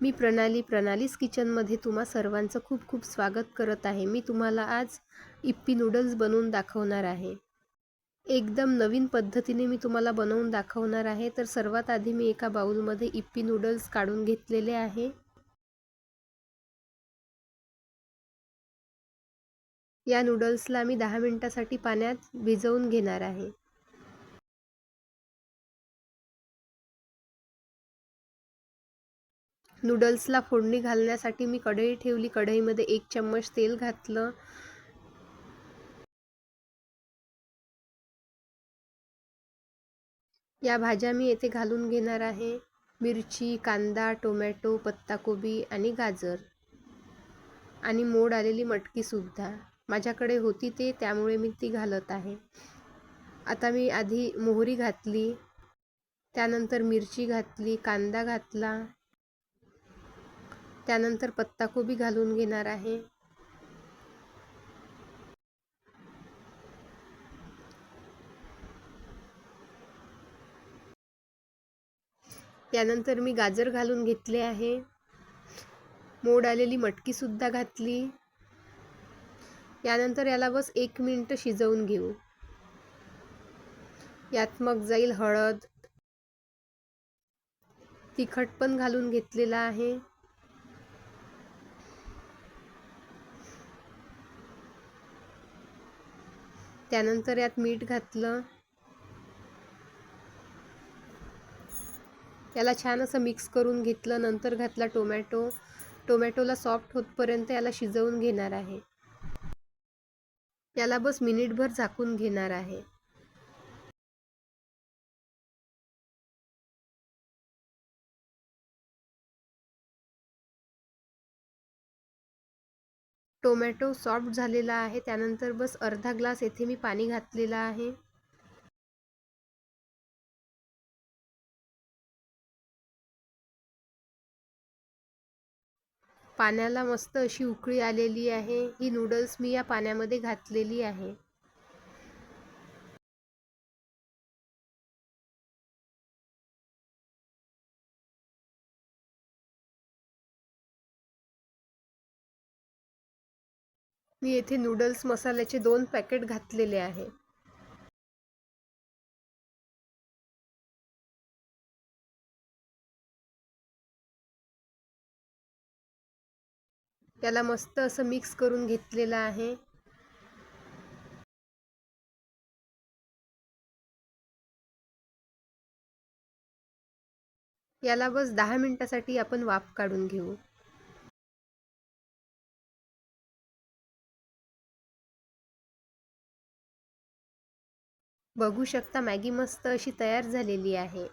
मी प्रणाली प्रणालीस किचनमध्ये तुम्हा सर्वांचं खूप खूप स्वागत करत आहे. मी तुम्हाला आज इप्पी नूडल्स बनवून दाखवणार आहे. एकदम नवीन पद्धतीने मी तुम्हाला बनवून दाखवणार आहे. तर सर्वात आधी मी एका बाउलमध्ये इप्पी नूडल्स काढून घेतलेले आहे. या नूडल्सला मी दहा मिनटासाठी पाण्यात भिजवून घेणार आहे. नूडल्सला फोडणी घालण्यासाठी मी कढई ठेवली. कढईमध्ये एक चम्मच तेल घातलं. या भाज्या मी येथे घालून घेणार आहे. मिरची कांदा टोमॅटो पत्ताकोबी आणि गाजर. आणि मोड आलेली मटकीसुद्धा माझ्याकडे होती ते त्यामुळे मी ती घालत आहे. आता मी आधी मोहरी घातली. त्यानंतर मिरची घातली कांदा घातला. त्यानंतर पत्ताकोबी घालून घेणार आहे. त्यानंतर मी गाजर घालून घेतले आहे. मोड आलेली मटकीसुद्धा घातली. यानंतर याला बस एक मिनटं शिजवून घेऊ. यात मग जाईल हळद. तिखट पण घालून घेतलेला आहे. त्यानंतर यात मीठ घातलं. याला छान असं मिक्स करून घेतलं. नंतर घातला टोमॅटो टोमॅटोला सॉफ्ट होतपर्यंत याला शिजवून घेणार आहे. याला बस मिनिटभर झाकून घेणार आहे. टोमॅटो सॉफ्ट झालेला आहे. त्यानंतर बस अर्धा ग्लास येथे मी पाणी घातलेलं आहे. पाण्याला मस्त अशी उकळी आलेली आहे. ही नूडल्स मी या पाण्यामध्ये घातलेली आहे. मी येथे नूडल्स मसाल्याचे दोन पॅकेट घातलेले आहे. त्याला मस्त असं मिक्स करून घेतलेलं आहे. याला बस दहा मिनिटासाठी आपण वाफ काढून घेऊ. बघू शकता मॅगी मस्त अशी तयार झालेली आहे.